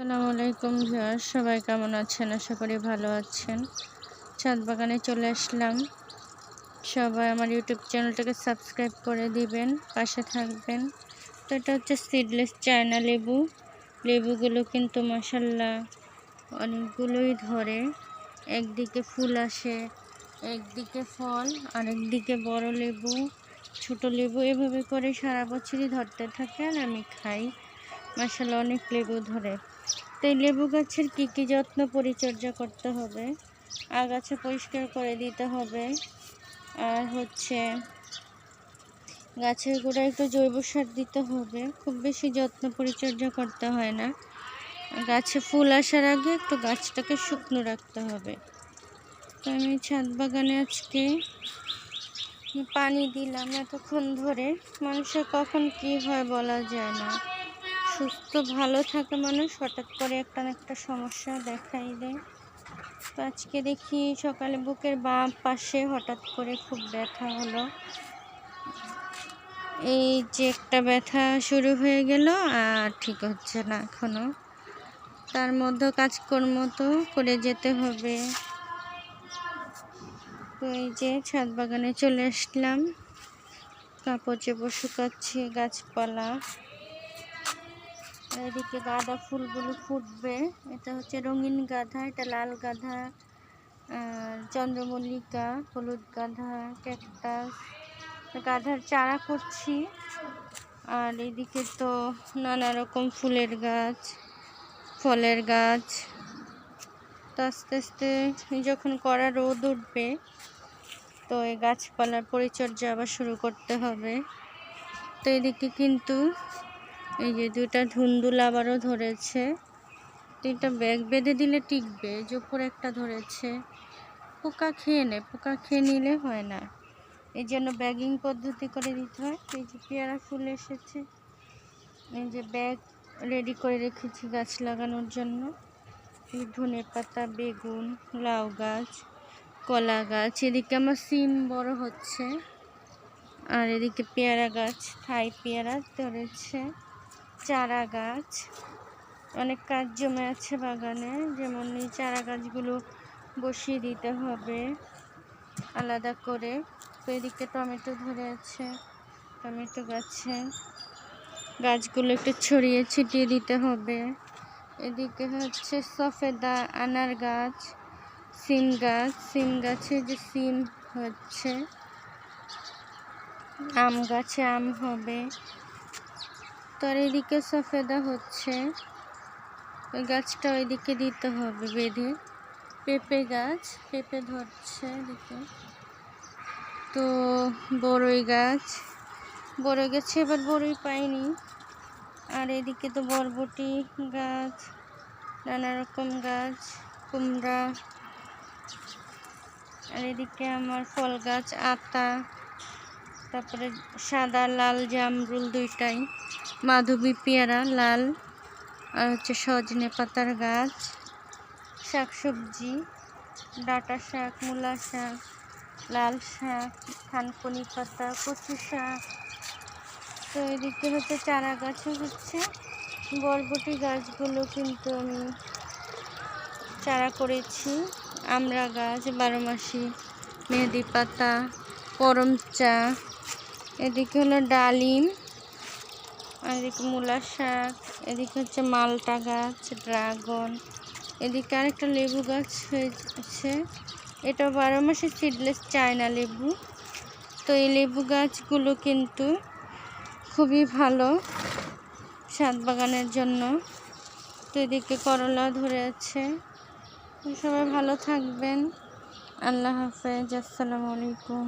আসসালামু আলাইকুম ভিউয়ার সবাই কেমন আছেন? আশা করি ভালো আছেন। ছাদ বাগানে চলে আসলাম। সবাই আমার ইউটিউব চ্যানেলটাকে সাবস্ক্রাইব করে দিবেন, পাশে থাকবেন। তো এটা হচ্ছে সিডলেস চায়না লেবু। লেবুগুলো কিন্তু মশাল্লা অনেকগুলোই ধরে। একদিকে ফুল আসে, একদিকে ফল, আরেকদিকে বড় লেবু, ছোট লেবু। এভাবে করে সারা বছরই ধরতে থাকে আর আমি খাই। মাসাল্লাহ অনেক লেবু ধরে। তো এই লেবু গাছের কী কী যত্ন পরিচর্যা করতে হবে? আগাছা পরিষ্কার করে দিতে হবে। আর হচ্ছে গাছের গোড়ায় একটু জৈব সার দিতে হবে। খুব বেশি যত্ন পরিচর্যা করতে হয় না। গাছে ফুল আসার আগে একটু গাছটাকে শুকনো রাখতে হবে। তো আমি ছাদ বাগানে আজকে পানি দিলাম এতক্ষণ ধরে। মানুষের কখন কি হয় বলা যায় না। সুস্থ, ভালো থাকে মানুষ, হঠাৎ করে একটা না একটা সমস্যা দেখাই দেয়। তো আজকে দেখি সকালে বুকের বাম পাশে হঠাৎ করে খুব ব্যথা হলো। এই যে একটা ব্যথা শুরু হয়ে গেল, আর ঠিক হচ্ছে না এখনও। তার মধ্যে কাজকর্ম তো করে যেতে হবে। তো এই যে ছাদ বাগানে চলে আসলাম। কাপড় চোপড় শুকাচ্ছি, গাছপালা। এদিকে গাঁদা ফুলগুলো ফুটবে। এটা হচ্ছে রঙিন গাধা, এটা লাল গাধা চন্দ্রমল্লিকা, হলুদ গাধা, ক্যাকটাস। গাধার চারা করছি। আর এদিকে তো নানা রকম ফুলের গাছ, ফলের গাছ। তো আস্তে আস্তে যখন কড়া রোদ উঠবে, তো এই গাছপালার পরিচর্যা আবার শুরু করতে হবে। তো এদিকে কিন্তু এই যে দুটা ধুন্দুল আবারও ধরেছে। তিনটা ব্যাগ বেঁধে দিলে টিকবে যে একটা ধরেছে। পোকা খেয়ে নেয় পোকা খেয়ে নিলে হয় না। এই জন্য ব্যাগিং পদ্ধতি করে দিতে হয়। এই যে পেয়ারা ফুল এসেছে। এই যে ব্যাগ রেডি করে রেখেছি গাছ লাগানোর জন্য। এই ধনে পাতা, বেগুন, লাউ গাছ, কলা গাছ। এদিকে আমার সিম বড় হচ্ছে। আর এদিকে পেয়ারা গাছ, থাই পেয়ারা ধরেছে। চারা গাছ অনেক কাজ জমে আছে বাগানে, যেমন এই চারা গাছগুলো বসিয়ে দিতে হবে আলাদা করে। তো এদিকে টমেটো ধরে আছে, টমেটো গাছে। গাছগুলো একটু ছড়িয়ে ছিটিয়ে দিতে হবে। এদিকে হচ্ছে সফেদা আনার গাছ, সিম গাছ। সিম গাছে যে সিম হচ্ছে, আম গাছে আম হবে। তার এদিকে সফেদা হচ্ছে। ওই গাছটা ওইদিকে দিতে হবে বেঁধে। পেঁপে গাছ, পেঁপে ধরছে এদিকে। তো বড়ই গাছ। বড়ই গাছে, এবার বড়ই পাইনি। আর এদিকে তো বরবটি গাছ, নানা রকম গাছ, কুমড়া। আর এদিকে আমার ফল গাছ, আতা। তারপরে সাদা, লাল, জামরুল দুইটাই। মাধবী পেয়ারা, লাল। আর হচ্ছে সজনে পাতার গাছ। শাকসবজি, ডাটা শাক, মূলা শাক, লাল শাক, থানকুনি পাতা, কচু শাক। তো এদিকে হচ্ছে চারা গাছও হচ্ছে। বরবটি গাছগুলো কিন্তু আমি চারা করেছি। আমরা গাছ, বারো মাসি, মেহেদি পাতা করম চা, এদিকে হলো ডালিম, এদিকে মূলা শাক, এদিকে হচ্ছে মালটা গাছ, ড্রাগন, এদিকে আরেকটা লেবু গাছ হয়েছে, এটা বারো মাসে সিডলেস চায়না লেবু। তো এই লেবু গাছগুলো কিন্তু খুবই ভালো সাত বাগানের জন্য। তো এদিকে করলা ধরে আছে। সবাই ভালো থাকবেন। আল্লাহ হাফেজ। আসসালামু আলাইকুম।